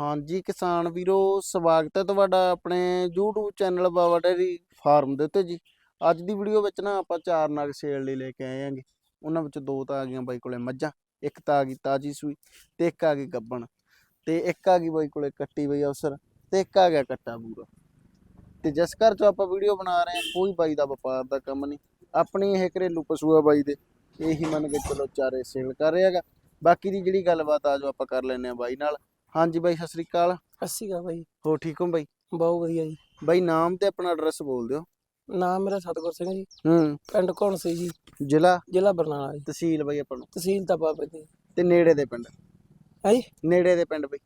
ਹਾਂਜੀ, ਕਿਸਾਨ ਵੀਰੋ, ਸਵਾਗਤ ਹੈ ਤੁਹਾਡਾ ਆਪਣੇ YouTube channel Baba dairy farm ਦੇ ਉੱਤੇ ਜੀ। ਅੱਜ ਦੀ ਵੀਡੀਓ ਵਿੱਚ ਨਾ ਆਪਾਂ ਚਾਰ ਨਗ ਸੇਲ ਲਈ ਲੈ ਕੇ ਆਏ ਆਂਗੇ ਉਹਨਾਂ ਵਿੱਚ ਦੋ ਤਾਂ ਆ ਗਈਆਂ ਬਾਈ ਕੋਲੇ ਮੱਝਾਂ, ਇੱਕ ਤਾਂ ਆ ਗਈ ਤਾਜੀ ਸੂਈ ਤੇ ਇੱਕ ਆ ਗਈ ਗੱਬਣ ਤੇ ਇੱਕ ਆ ਗਈ ਬਾਈ ਕੋਲੇ ਕੱਟੀ ਬਈ ਅਫਸਰ ਤੇ ਇੱਕ ਆ ਗਿਆ ਕੱਟਾ ਬੂਰਾ। ਤੇ ਜਿਸ ਘਰ ਚੋਂ ਆਪਾਂ ਵੀਡੀਓ ਬਣਾ ਰਹੇ ਹਾਂ, ਕੋਈ ਬਾਈ ਦਾ ਵਪਾਰ ਦਾ ਕੰਮ ਨਹੀਂ। ਆਪਣੀ ਇਹ ਘਰੇਲੂ ਪਸ਼ੂ ਆ ਬਾਈ ਦੇ, ਇਹੀ ਮੰਨ ਕੇ ਚਲੋ ਚਾਰੇ ਸੇਲ ਕਰ ਰਿਹਾ ਹੈਗਾ। ਬਾਕੀ ਦੀ ਜਿਹੜੀ ਗੱਲਬਾਤ ਆ ਜੋ ਆਪਾਂ ਕਰ ਲੈਨੇ ਆ ਬਾਈ ਨਾਲ। ਹਾਂਜੀ ਬਾਈ ਸਤਿ ਸ੍ਰੀ ਅਕਾਲ। ਅੱਸੀ ਗਾ ਬਾਈ। ਹੋ ਠੀਕ ਹੋ ਬਾਈ? ਬਹੁਤ ਵਧੀਆ ਜੀ। ਬਾਈ ਨਾਮ ਤੇ ਆਪਣਾ ਐਡਰੈਸ ਬੋਲ ਦਿਓ। ਨਾਮ ਮੇਰਾ ਸਤਗੁਰ ਸਿੰਘ ਜੀ। ਹੂੰ। ਪਿੰਡ ਕੌਣ ਸੀ ਜੀ। ਜ਼ਿਲ੍ਹਾ? ਜ਼ਿਲ੍ਹਾ ਬਰਨਾਲਾ ਜੀ। ਤਹਿਸੀਲ ਬਾਈ ਆਪਾਂ ਨੂੰ ਤਹਿਸੀਲ ਤਪਾ ਪੈਂਦੀ ਤੇ ਨੇੜੇ ਦੇ ਪਿੰਡ? ਹੈ ਜੀ? ਨੇੜੇ ਦੇ ਪਿੰਡ ਬਾਈ।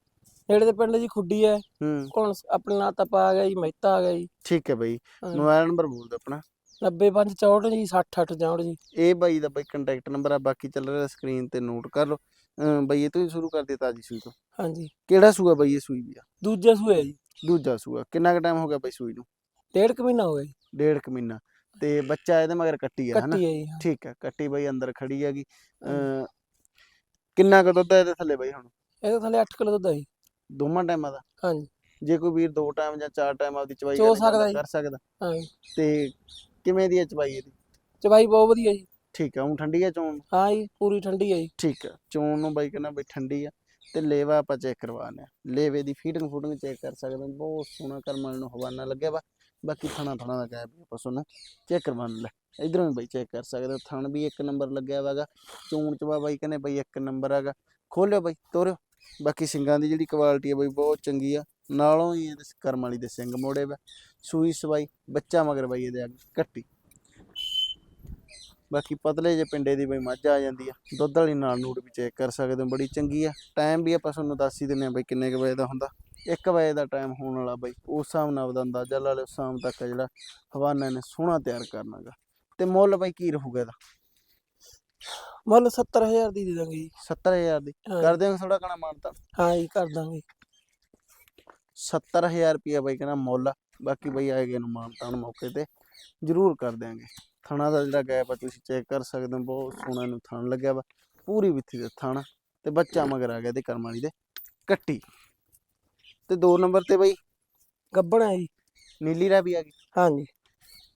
ਨੇੜੇ ਦੇ ਪਿੰਡ ਜੀ ਖੁੱਡੀ ਹੈ। ਹੂੰ। ਕੌਣ ਆਪਣੇ ਨਾਂ ਤਪਾ ਆ ਗਿਆ ਜੀ ਮਹਿਤਾ ਆ ਗਿਆ ਜੀ। ਠੀਕ ਹੈ ਬਾਈ। ਮੋਬਾਈਲ ਨੰਬਰ ਬੋਲ ਦਿਓ ਆਪਣਾ। 9564 ਜੀ 6064 ਜੀ। ਇਹ ਬਾਈ ਦਾ ਬਾਈ ਕੰਟੈਕਟ ਨੰਬਰ ਆ ਬਾਕੀ ਚੱਲ ਰਿਹਾ ਸਕਰੀਨ ਤੇ ਨੋਟ ਕਰ ਲਓ। ਅਮ ਬਾਈ ਇਹ ਤੋਂ ਹੀ ਸ਼ੁਰੂ ਕਰ ਦੇ ਤਾਜੀ ਸੂਈ ਤੋਂ। ਹਾਂਜੀ। ਕਿਹੜਾ ਸੂਆ ਬਾਈ ਇਹ ਸੂਈ ਵੀ ਆ ਦੂਜਾ ਸੂਆ ਜੀ। ਦੂਜਾ ਸੂਆ। ਕਿੰਨਾ ਕੁ ਟਾਈਮ ਹੋ ਗਿਆ ਬਾਈ ਸੂਈ ਨੂੰ? ਡੇਢ ਕੁ ਮਹੀਨਾ ਹੋ ਗਿਆ ਜੀ। ਡੇਢ ਕੁ ਮਹੀਨਾ। ਤੇ ਬੱਚਾ ਇਹਦੇ ਮਗਰ ਕੱਟੀ ਆ ਹਨਾ? ਕੱਟੀ ਹੈ ਜੀ ਹਾਂ। ਠੀਕ ਹੈ ਕੱਟੀ ਬਾਈ ਅੰਦਰ ਖੜੀ ਹੈਗੀ। ਅਮ ਕਿੰਨਾ ਕੁ ਦੁੱਧ ਹੈ ਇਹਦੇ ਥੱਲੇ ਬਾਈ ਹੁਣ? ਇਹਦੇ ਥੱਲੇ 8 ਕਿਲੋ ਦੁੱਧ ਹੈ ਜੀ। ਦੋਵਾਂ ਟਾਈਮਾਂ ਦਾ? ਹਾਂਜੀ। ਜੇ ਕੋਈ ਵੀਰ ਦੋ ਟਾਈਮ ਜਾਂ ਚਾਰ ਟਾਈਮ ਆਪਦੀ ਚਵਾਈ ਚੋ ਕਰਨਾ ਚਾਹੁੰਦਾ, ਸਕਦਾ ਜੀ। ਕਰ ਸਕਦਾ ਹਾਂਜੀ ਤੇ ਕਿਵੇਂ ਦੀ ਹੈ ਚਵਾਈ ਇਹਦੀ? ਚਵਾਈ ਬਹੁਤ ਵਧੀਆ ਜੀ। ਠੀਕ ਆ ਉਹ ਠੰਡੀ ਆ ਚੋਣ? ਹਾਂ ਜੀ ਪੂਰੀ ਠੰਡੀ ਹੈ ਜੀ। ਠੀਕ ਆ ਚੋਣ ਨੂੰ ਬਾਈ ਕਹਿੰਦਾ ਬਈ ਠੰਡੀ ਆ ਤੇ ਲੇਵਾ ਆਪਾਂ ਚੈੱਕ ਕਰਵਾਉਂਦੇ ਆ ਲੇਵੇ ਦੀ ਫੀਡਿੰਗ ਫੂਡਿੰਗ ਚੈੱਕ ਕਰ ਸਕਦੇ ਹਾਂ ਬਹੁਤ ਸੋਹਣਾ ਕਰਮਾਂ ਨੂੰ ਹਵਾਨਾ ਲੱਗਿਆ ਵਾ। ਬਾਕੀ ਥਣਾ ਥਣਾ ਦਾ ਗੈਪ ਆਪਾਂ ਤੁਹਾਨੂੰ ਚੈੱਕ ਕਰਵਾਉਣ ਲੈ ਇਧਰੋਂ ਵੀ ਬਾਈ ਚੈੱਕ ਕਰ ਸਕਦੇ ਹੋ ਥਣ ਵੀ ਇੱਕ ਨੰਬਰ ਲੱਗਿਆ ਵਾਗਾ ਚੋਣ ਚਵਾ ਬਾਈ ਕਹਿੰਦੇ ਬਈ ਇੱਕ ਨੰਬਰ ਹੈਗਾ ਖੋਲਿਓ ਬਾਈ ਤੋਰਿਓ। ਬਾਕੀ ਸਿੰਗਾਂ ਦੀ ਜਿਹੜੀ ਕੁਆਲਿਟੀ ਆ ਬਾਈ ਬਹੁਤ ਚੰਗੀ ਆ। ਨਾਲੋਂ ਹੀ ਇਹਦੇ ਕਰਮ ਵਾਲੀ ਦੇ ਸਿੰਘ ਮੋੜੇ ਵਾ। ਸੂਈ ਸਵਾਈ ਬੱਚਾ ਮਗਰ ਬਾਈ ਇਹਦੇ ਅੱਗੇ ਕੱਟੀ। ਬਾਕੀ ਪਤਲੇ ਜੇ ਪਿੰਡੇ ਦੀ ਬਈ ਮੱਝ ਆ ਜਾਂਦੀ ਆ। ਦੁੱਧ ਵਾਲੀ ਨਾਲ ਨੂੜ ਵੀ ਚੈੱਕ ਕਰ ਸਕਦੇ ਹੋ ਬੜੀ ਚੰਗੀ ਆ। ਟਾਈਮ ਵੀ ਆਪਾਂ ਤੁਹਾਨੂੰ ਦੱਸ ਹੀ ਦਿੰਨੇ ਆ ਬਈ ਕਿੰਨੇ ਕੁ ਵਜੇ ਦਾ ਹੁੰਦਾ। 1 ਵਜੇ ਦਾ ਟਾਈਮ ਹੋਣ ਵਾਲਾ ਬਈ ਉਸ ਹਿਸਾਬ ਨਾਲ ਆਪਦਾ ਅੰਦਾਜ਼ਾ ਲਾ ਲਿਓ ਸ਼ਾਮ ਤੱਕ ਜਿਹੜਾ ਹਵਾਨਾ ਨੇ ਸੋਹਣਾ ਤਿਆਰ ਕਰਨਾਗਾ ਤੇ ਮੁੱਲ ਬਈ ਕੀ ਰਹੂਗਾ ਇਹਦਾ? ਮੁੱਲ 70000 ਦੀ ਦੇ ਦਾਂਗੇ ਜੀ। 70000 ਦੀ। ਕਰ ਦਿਆਂਗੇ ਥੋੜਾ ਕਣਾ ਮਾਨਤਾ। ਹਾਂ ਜੀ ਕਰ ਦਾਂਗੇ। 70000 ਰੁਪਿਆ ਬਈ ਕਹਿੰਦਾ ਮੁੱਲ। ਬਾਕੀ ਬਈ ਆਏਗੇ ਨੂੰ ਮਾਨਤਾਨ ਮੌਕੇ ਤੇ ਜ਼ਰੂਰ ਕਰ ਦਿਆਂਗੇ। ਥਣਾ ਦਾ ਜਿਹੜਾ ਗੈਪ ਆ ਤੁਸੀਂ ਚੈੱਕ ਕਰ ਸਕਦੇ ਹੋ ਬਹੁਤ ਸੋਹਣਾ ਨੂੰ ਥਣ ਲੱਗਿਆ ਵਾ ਪੂਰੀ ਵਿੱਥੀ ਦਾ ਥਣ ਤੇ ਬੱਚਾ ਮਗਰ ਆ ਗਿਆ ਤੇ ਕਰਮ ਵਾਲੀ ਦੇ ਕੱਟੀ। ਤੇ ਦੋ ਨੰਬਰ ਤੇ ਬਈ ਗੱਬਣ ਹੈ ਜੀ। ਨੀਲੀ ਰਾ ਵੀ ਆ ਗਈ। ਹਾਂਜੀ।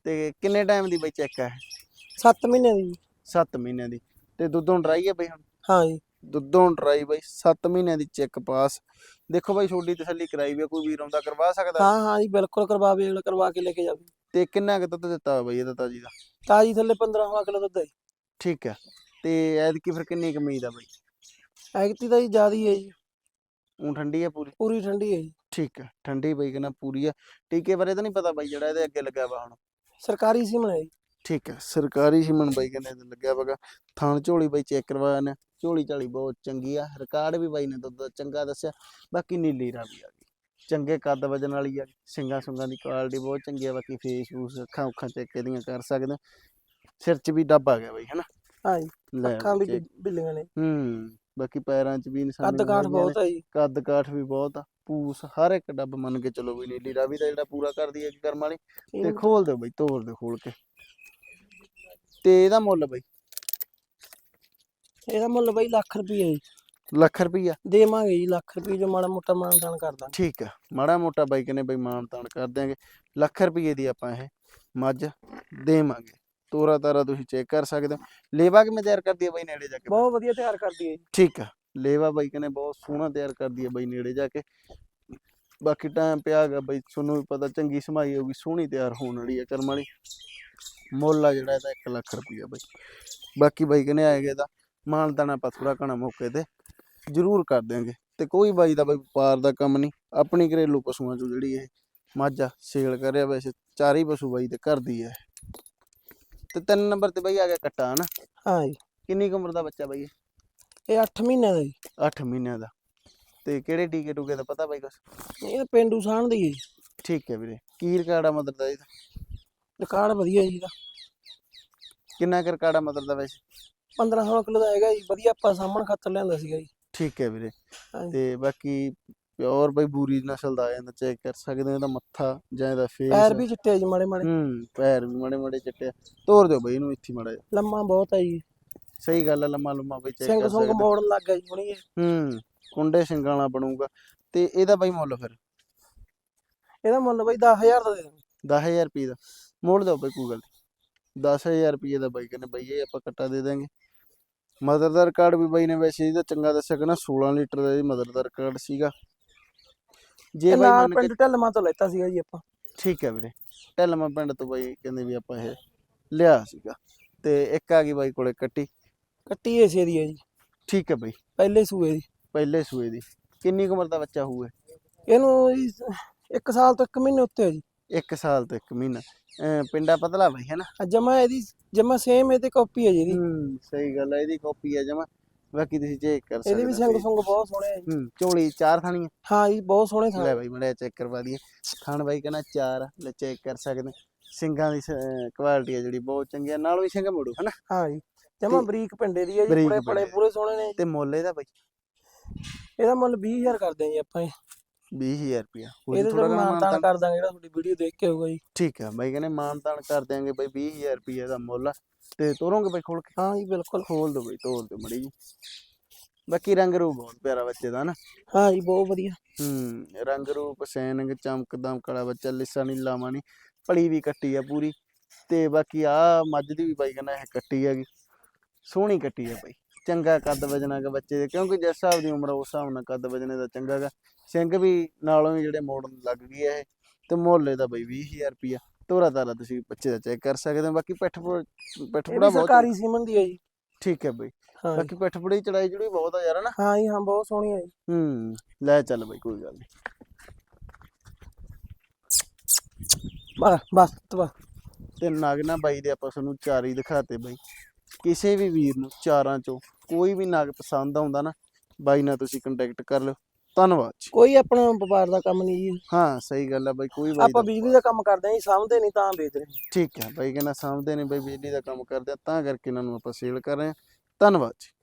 ਤੇ ਕਿੰਨੇ ਟਾਈਮ ਦੀ ਬਈ ਚੈੱਕ ਆ 7 ਮਹੀਨੇ ਦੀ। ਜੀ 7 ਮਹੀਨਿਆਂ ਦੀ। ਤੇ ਦੁੱਧੋਂ ਡਰਾਈ ਆ ਬਈ ਹੁਣ? ਹਾਂ ਜੀ ਦੁੱਧੋਂ ਡਰਾਈ ਬਈ 7 ਮਹੀਨਿਆਂ ਦੀ ਚੈੱਕ ਪਾਸ ਦੇਖੋ ਬਈ ਛੋਡੀ ਤਸੱਲੀ ਕਰਾਈ ਵੀ ਕੋਈ ਵੀਰ ਆਉਂਦਾ ਕਰਵਾ ਸਕਦਾ? ਹਾਂ ਹਾਂ ਜੀ ਬਿਲਕੁਲ ਕਰਵਾਵੇ ਅਗਲਾ ਕਰਵਾ ਕੇ ਲੈ ਕੇ ਜਾਵੇ। ਤੇ ਕਿੰਨਾ ਕੁ ਦੁੱਧ ਦਿੱਤਾ ਬਈ ਇਹਦਾ ਤਾਜੀ ਦਾ? ਤਾਜੀ ਥੱਲੇ 15 16 ਕਿਲੋ ਦੁੱਧ ਹੈ ਠੀਕ ਹੈ ਤੇ ਐਤਕੀ ਫਿਰ ਕਿੰਨੀ ਕੁ ਉਮੀਦ ਆ ਬਈ? ਐਗਤੀ ਤਾਂ ਜੀ ਜ਼ਿਆਦੀ ਹੈ ਜੀ। ਉਹ ਠੰਡੀ ਆ ਪੂਰੀ? ਪੂਰੀ ਠੰਡੀ ਹੈ ਜੀ। ਠੀਕ ਹੈ ਠੰਡੀ ਬਈ ਕਹਿੰਦਾ ਪੂਰੀ ਆ। ਟੀਕੇ ਬਾਰੇ ਤਾਂ ਨਹੀਂ ਪਤਾ ਬਈ ਜਿਹੜਾ ਇਹਦੇ ਅੱਗੇ ਲੱਗਾ ਵਾ ਹੁਣ। ਸਰਕਾਰੀ ਸੀਮਨ ਹੈ ਜੀ। ਠੀਕ ਹੈ ਸਰਕਾਰੀ ਸਿਮਣ ਬਾਈ ਕਹਿੰਦੇ ਇਹਦੇ ਲੱਗਿਆ ਵਗਾ ਥਾਣ ਝੋਲੀ ਬਾਈ ਚੈੱਕ ਕਰਵਾਇਆ ਨੇ ਝੋਲੀ ਝਾਲੀ ਬਹੁਤ ਚੰਗੀ ਆ। ਰਿਕਾਰਡ ਵੀ ਬਾਈ ਨੇ ਦੁੱਧ ਦਾ ਚੰਗਾ ਦੱਸਿਆ। ਬਾਕੀ ਨੀਲੀ ਰਾ ਵੀ ਆ ਚੰਗੇ ਕੱਦ ਵਜਨ ਵਾਲੀ ਆ ਸਿੰਗਾ ਸੁੰਗਾ ਦੀ ਕੁਆਲਿਟੀ ਬਹੁਤ ਚੰਗੀ ਆ ਬਾਕੀ ਫੇਸ ਫੂਸ ਅੱਖਾਂ ਉੱਖਾਂ ਚੈੱਕ ਇਹਦੀਆਂ ਕਰ ਸਕਦੇ। ਸਿਰ 'ਚ ਵੀ ਡੱਬ ਆ ਗਿਆ ਬਾਈ ਹਨਾ? ਹਾਂ ਜੀ ਲੈ ਅੱਖਾਂ ਵੀ ਬਿੱਲੀਆਂ ਨੇ। ਹੂੰ ਬਾਕੀ ਪੈਰਾਂ 'ਚ ਵੀ ਨਿਸ਼ਾਨੀ ਕੱਦ ਕਾਠ ਬਹੁਤ ਹੈ ਜੀ। ਕੱਦ ਕਾਠ ਵੀ ਬਹੁਤ ਆ ਪੂਸ ਹਰ ਇੱਕ ਡੱਬ ਮੰਨ ਕੇ ਚਲੋ ਵੀ ਨੀਲੀ ਰਾਵੀ ਦਾ ਜਿਹੜਾ ਪੂਰਾ ਕਰਦੀ ਹੈ ਕਰਮ ਵਾਲੀ। ਤੇ ਇਹਨੂੰ- ਖੋਲ ਦਿਓ ਬਈ ਤੋੜ ਦਿਓ ਖੋਲ ਕੇ। ਤੇ ਇਹਦਾ ਮੁੱਲ ਬਈ? ਇਹਦਾ ਮੁੱਲ ਬਈ ਲੱਖ ਰੁਪਈਆ ਜੀ। ਲੱਖ ਰੁਪਈਆ? ਦੇਵਾਂਗੇ ਜੀ ਲੱਖ ਰੁਪਏ ਜੋ ਮਾੜਾ ਮੋਟਾ ਮਾਨਦਾਨ ਕਰ ਦਾਂਗੇ। ਠੀਕ ਆ ਮਾੜਾ ਮੋਟਾ ਬਾਈ ਕਹਿੰਦੇ ਬਈ ਮਾਨ ਤਾਨ ਕਰ ਦਿਆਂਗੇ। ਲੱਖ ਰੁਪਏ ਦੀ ਆਪਾਂ ਇਹ ਮੱਝ ਦੇਵਾਂਗੇ। ਤੋਰਾ ਤਾਰਾ ਤੁਸੀਂ ਚੈੱਕ ਕਰ ਸਕਦੇ ਹੋ। ਲੇਵਾ ਕਿਵੇਂ ਤਿਆਰ ਕਰਦੀ ਹੈ ਬਾਈ ਨੇੜੇ ਜਾ ਕੇ? ਬਹੁਤ ਵਧੀਆ ਤਿਆਰ ਕਰਦੀ ਹੈ ਜੀ। ਠੀਕ ਆ ਲੇਵਾ ਬਾਈ ਕਹਿੰਦੇ ਬਹੁਤ ਸੋਹਣਾ ਤਿਆਰ ਕਰਦੀ ਹੈ ਬਾਈ ਨੇੜੇ ਜਾ ਕੇ। ਬਾਕੀ ਟਾਈਮ ਪਿਆ ਗਾ ਬਾਈ ਤੁਹਾਨੂੰ ਵੀ ਪਤਾ ਚੰਗੀ ਸਮਾਈ ਹੋਊਗੀ ਸੋਹਣੀ ਤਿਆਰ ਹੋਣ ਵਾਲੀ ਹੈ ਕਰਮ ਵਾਲੀ। ਮੁੱਲ ਆ ਜਿਹੜਾ ਇਹਦਾ 1 ਲੱਖ ਰੁਪਈਆ ਬਾਈ। ਬਾਕੀ ਬਾਈ ਕਹਿੰਦੇ ਆਏਗਾ ਇਹਦਾ ਮਾਨਦਾਨਾ ਆਪਾਂ ਥੋੜਾ ਘਣਾ ਮੌਕੇ ਤੇ ਜ਼ਰੂਰ ਕਰ ਦਿਆਂਗੇ। ਤੇ ਕੋਈ ਬਾਈ ਦਾ ਬਾਈ ਵਪਾਰ ਦਾ ਕੰਮ ਨਹੀਂ। ਆਪਣੀ ਘਰੇਲੂ ਪਸ਼ੂਆਂ ਚੋਂ ਜਿਹੜੀ ਇਹ ਮੱਝ ਆ ਸੇਲ ਕਰ ਰਿਹਾ ਵੈਸੇ ਚਾਰ ਹੀ ਪਸ਼ੂ ਬਾਈ ਤੇ ਘਰ ਦੀ ਹੈ। ਤੇ ਤਿੰਨ ਨੰਬਰ ਤੇ ਬਾਈ ਆ ਗਿਆ ਕੱਟਾ ਹਨਾ? ਹਾਂ ਜੀ। ਕਿੰਨੀ ਕੁ ਉਮਰ ਦਾ ਬੱਚਾ ਬਾਈ ਇਹ? ਇਹ 8 ਮਹੀਨਿਆਂ ਦਾ ਜੀ। 8 ਮਹੀਨਿਆਂ ਦਾ। ਤੇ ਕਿਹੜੇ ਟੀਕੇ ਟੂਕੇ ਦਾ ਪਤਾ ਬਾਈ ਕੁਛ? ਇਹ ਪੇਂਡੂ ਸਾਣ ਦੀ ਹੈ ਜੀ। ਠੀਕ ਹੈ ਵੀਰੇ। ਕੀ ਰਿਕਾਰਡ ਮਦਰ ਦਾ ਇਹਦਾ? ਰਿਕਾਰਡ ਵਧੀਆ ਜੀ ਦਾ ਕਿੰਨਾ ਕੁ ਰਿਕਾਰਡ ਮਦਰ ਦਾ ਵੈਸੇ? 15 16 ਕਿਲੋ ਦਾ ਹੈਗਾ ਜੀ। ਵਧੀਆ ਆਪਾਂ ਸਾਹਮਣ ਖਾਤਰ ਲਿਆਂਦਾ ਸੀਗਾ ਜੀ। ਠੀਕ ਹੈ ਵੀਰੇ। ਹਾਂਜੀ। ਤੇ ਬਾਕੀ ਪਿਓਰ ਬਾਈ ਬੂਰੀ ਨਸਲ ਦਾ ਆ ਜਾਂਦਾ ਚੈੱਕ ਕਰ ਸਕਦੇ ਹੋ ਇਹਦਾ ਮੱਥਾ ਜਾਂ ਇਹਦਾ ਫੇਸ ਪੈਰ ਵੀ ਚਿੱਟੇ ਆ ਜੀ ਮਾੜੇ ਮਾੜੇ। ਹੂੰ ਪੈਰ ਵੀ ਮਾੜੇ ਮਾੜੇ ਚਿੱਟੇ ਆ। ਤੋਰ ਦਿਓ ਬਈ ਇਹਨੂੰ ਇੱਥੇ ਮਾੜਾ ਜਿਹਾ। ਲੰਮਾ ਬਹੁਤ ਹੈ ਜੀ। ਸਹੀ ਗੱਲ ਆ ਲੰਮਾ ਲੰਮਾ ਬਈ ਚੈੱਕ ਸਿੰਘ ਕਰ ਸੁੰਗ ਸਕਦੇ ਹੋ। ਮੋੜਨ ਲੱਗ ਗਿਆ ਜੀ ਹੁਣੀ ਇਹ। ਹੂੰ ਕੁੰਡੇ ਸਿੰਘਾਂ ਵਾਲਾ ਬਣੂਗਾ। ਤੇ ਇਹਦਾ ਬਾਈ ਮੁੱਲ ਫਿਰ? ਇਹਦਾ ਮੁੱਲ ਬਾਈ 10000 ਦਾ ਦੇ ਦਾਂਗੇ। 10000 ਰੁਪਏ ਦਾ। ਮੋੜ ਦਿਓ ਬਾਈ ਕੋਈ ਗੱਲ ਨੀ। 10000 ਰੁਪਏ ਦਾ ਬਾਈ ਕਹਿੰਦੇ ਬਾਈ ਇਹ ਆਪਾਂ ਕੱਟਾ ਦੇ ਦਾਂਗੇ। ਮਦਰ ਦਾ ਰਿਕਾਰਡ ਵੀ ਬਾਈ ਨੇ ਵੈਸੇ ਇਹਦਾ ਚੰਗਾ ਦੱਸਿਆ ਕਿ ਨਾ 16 ਲੀਟਰ ਦਾ ਇਹ ਮਦਰ ਦਾ ਰਿਕਾਰਡ ਸੀਗਾ। ਜੇ ਬਾਈ ਨਾਲ ਮੰਨ ਕੇ ਪਿੰਡ ਢਲਮਾ ਤੋਂ ਲੈਤਾ ਸੀਗਾ ਜੀ ਆਪਾਂ। ਠੀਕ ਹੈ ਵੀਰੇ ਢਲਮਾ ਪਿੰਡ ਤੋਂ ਬਾਈ ਕਹਿੰਦੇ ਵੀ ਆਪਾਂ ਇਹ ਲਿਆ ਸੀਗਾ। ਤੇ ਇੱਕ ਆ ਗਈ ਬਾਈ ਕੋਲੇ ਕੱਟੀ। ਕੱਟੀ ਏਸੇ ਦੀ ਹੈ ਜੀ। ਠੀਕ ਹੈ ਬਾਈ। ਪਹਿਲੇ ਸੂਏ ਦੀ। ਪਹਿਲੇ ਸੂਏ ਦੀ। ਕਿੰਨੀ ਕੁ ਉਮਰ ਦਾ ਬੱਚਾ ਹੋਊਗਾ? ਇਹਨੂੰ ਜੀ ਇੱਕ ਸਾਲ ਤੋਂ ਇੱਕ ਮਹੀਨੇ ਉੱਤੇ ਹੈ ਜੀ। ਇੱਕ ਸਾਲ ਤੋਂ ਇੱਕ ਮਹੀਨਾ। ਪਿੰਡਾ ਪਤਲਾ ਬਾਈ ਹੈ ਨਾ? ਜਮਾ ਇਹਦੀ ਜਮਾ ਸੇਮ ਇਹਦੇ ਕਾਪੀ ਹੈ ਜੀ ਇਹਦੀ ਹੂੰ ਸਹੀ ਗੱਲ ਹੈ ਇਹਦੀ ਕਾਪੀ ਹੈ ਜਮਾ। ਬਾਕੀ ਤੁਸੀਂ ਚੈੱਕ ਕਰ ਸਕਦੇ ਇਹਦੇ ਵੀ ਹੋ ਵੀ। ਸੁੰਗ ਬਹੁਤ ਸੋਹਣੇ ਆ ਜੀ। ਹੂੰ ਝੋਲੀ ਚਾਰ ਥਾਣੀ ਹੈ ਹਾਂ ਜੀ ਬਹੁਤ ਸੋਹਣੇ ਲੈ ਥਾਂ ਬਾਈ ਮੜਿਆ ਚੈੱਕ ਕਰਵਾ ਦਈਏ। ਖਾਣ ਬਾਈ ਕਹਿੰਦਾ ਚਾਰ ਆ, ਲੈ ਚੈੱਕ ਕਰ ਸਕਦੇ। ਸਿੰਘਾਂ ਦੀ ਕੁਆਲਿਟੀ ਹੈ ਜਿਹੜੀ ਬਹੁਤ ਚੰਗੀ ਹੈ ਨਾਲੋਂ ਵੀ ਸਿੰਘ ਮੋੜੂ ਹਨਾ ਹਾਂ ਜੀ ਜਮਾ ਬਰੀਕ ਪਿੰਡੇ ਦੀ ਹੈ ਜੀ ਬਰੀਕ ਪੂਰੇ ਪਿੰਡੇ। ਪੜੇ ਦੀ। ਪੂਰੇ ਸੋਹਣੇ ਨੇ। ਤੇ ਮੁੱਲ ਇਹਦਾ ਬਾਈ? ਇਹਦਾ ਮੁੱਲ 20000 ਕਰਦੇ ਆ ਜੀ ਆਪਾਂ ਇਹ। 20000 ਰੁਪਿਆ ਇਹਦੇ ਤੋਂ ਮਾਨਤਾਨ ਕਰ ਦਾਂਗੇ ਜਿਹੜਾ ਤੁਹਾਡੀ ਵੀਡੀਓ ਦੇਖ ਕੇ ਹੋਊਗਾ ਜੀ। ਠੀਕ ਹੈ ਬਾਈ ਕਹਿੰਦੇ ਮਾਨਤਾਨ ਕਰ ਦਿਆਂਗੇ ਬਾਈ 20000 ਰੁਪਏ ਦਾ ਮੁੱਲ ਆ। ਤੇ ਤੋਰੋਂਗੇ ਬਾਈ ਖੋਲ ਕੇ? ਹਾਂ ਜੀ ਬਿਲਕੁਲ। ਖੋਲ ਦੋ ਬਾਈ ਤੋਲ ਦਿਓ ਮੜੀ ਜੀ। ਬਾਕੀ ਰੰਗ ਰੂਪ ਬਹੁਤ ਪਿਆਰਾ ਬੱਚੇ ਦਾ ਨਾ। ਹਾਂ ਜੀ ਬਹੁਤ ਵਧੀਆ। ਹੂੰ ਰੰਗ ਰੂਪ ਸੈਨਿੰਗ ਚਮਕ ਦਮਕ ਵਾਲਾ ਬੱਚਾ ਲਿੱਸਾ ਨਹੀਂ ਲਾਵਾਂ ਨਹੀਂ ਪਲੀ ਵੀ ਕੱਟੀ ਆ ਪੂਰੀ। ਤੇ ਬਾਕੀ ਆ ਮੱਝ ਦੀ ਵੀ ਬਾਈ ਕਹਿੰਦਾ ਇਹ ਕੱਟੀ ਹੈਗੀ। ਸੋਹਣੀ ਕੱਟੀ ਆ ਬਾਈ। ਚੰਗਾ ਕੱਦ ਵਜਣਾ ਗਾ ਬੱਚੇ ਦੇ ਕਿਉਂਕਿ ਜਿਸ ਹਿਸਾਬ ਦੀ ਉਮਰ ਆ, ਉਸ ਹਿਸਾਬ ਨਾਲ ਕੱਦ ਵਜਣੇ ਦਾ ਚੰਗਾ ਗਾ ਸਿੰਘ ਵੀ ਨਾਲੋਂ ਵੀ ਜਿਹੜੇ ਮੋੜਨ ਲੱਗ ਗਈ ਇਹ ਤੇ ਮੁੱਲ ਇਹਦਾ ਬਾਈ 20000 ਰੁਪਿਆ ਤੋਰਾ ਤਾਰਾ ਤੁਸੀਂ ਬੱਚੇ ਦਾ ਚੈੱਕ ਕਰ ਸਕਦੇ ਹੋ ਬਾਕੀ ਪਿੱਠ ਪੁੜ- ਪਿੱਠ ਇਹ ਪੁੜਾ ਵੀ ਬਹੁਤ ਸਰਕਾਰੀ ਸੀਮਨ ਦੀ ਹੈ ਜੀ। ਠੀਕ ਹੈ ਬਾਈ। ਹਾਂ ਜੀ। ਬਾਕੀ ਪਿੱਠ ਪੁੜੀ ਚੜਾਈ ਜੁੜੀ ਬਹੁਤ ਆ ਯਾਰ ਹਨਾ? ਹਾਂ ਜੀ ਹਾਂ ਬਹੁਤ ਸੋਹਣੀ ਹੈ ਜੀ। ਹੂੰ ਲੈ ਚੱਲ ਬਾਈ ਕੋਈ ਗੱਲ ਨਹੀਂ ਬਸ ਬਸ ਬਸ। ਤੇ ਨਾਗਨਾ ਬਾਈ ਦੇ ਆਪਾਂ ਤੁਹਾਨੂੰ ਚਾਰ ਹੀ ਦਿਖਾਤੇ ਬਾਈ। ਕਿਸੇ ਵੀ ਵੀਰ ਨੂੰ ਚਾਰਾਂ ਚੋਂ ਕੋਈ ਵੀ ਨਾਗ ਪਸੰਦ ਆਉਂਦਾ ਨਾ ਬਾਈ ਨਾਲ ਤੁਸੀਂ ਕੰਟੈਕਟ ਕਰ ਲਿਓ। ਧੰਨਵਾਦ ਜੀ। ਕੋਈ ਆਪਣਾ ਵਪਾਰ ਦਾ ਕੰਮ ਨਹੀਂ ਜੀ। ਹਾਂ ਸਹੀ ਗੱਲ ਹੈ ਬਾਈ ਕੋਈ ਬਾਈ ਆਪਾਂ ਬਿਜਲੀ ਦਾ ਕੰਮ ਕਰਦੇ ਹਾਂ ਜੀ ਸਾਂਭਦੇ ਨਹੀਂ ਤਾਂ ਵੇਚ ਰਹੇ। ਠੀਕ ਹੈ ਬਾਈ ਕਹਿੰਦਾ ਸਾਹਮਣੇ ਨੇ ਬਾਈ ਬਿਜਲੀ ਦਾ ਕੰਮ ਕਰਦੇ ਆ ਤਾਂ ਕਰਕੇ ਇਹਨਾਂ ਨੂੰ ਆਪਾਂ ਸੇਲ ਕਰ ਰਹੇ ਹਾਂ। ਧੰਨਵਾਦ ਜੀ।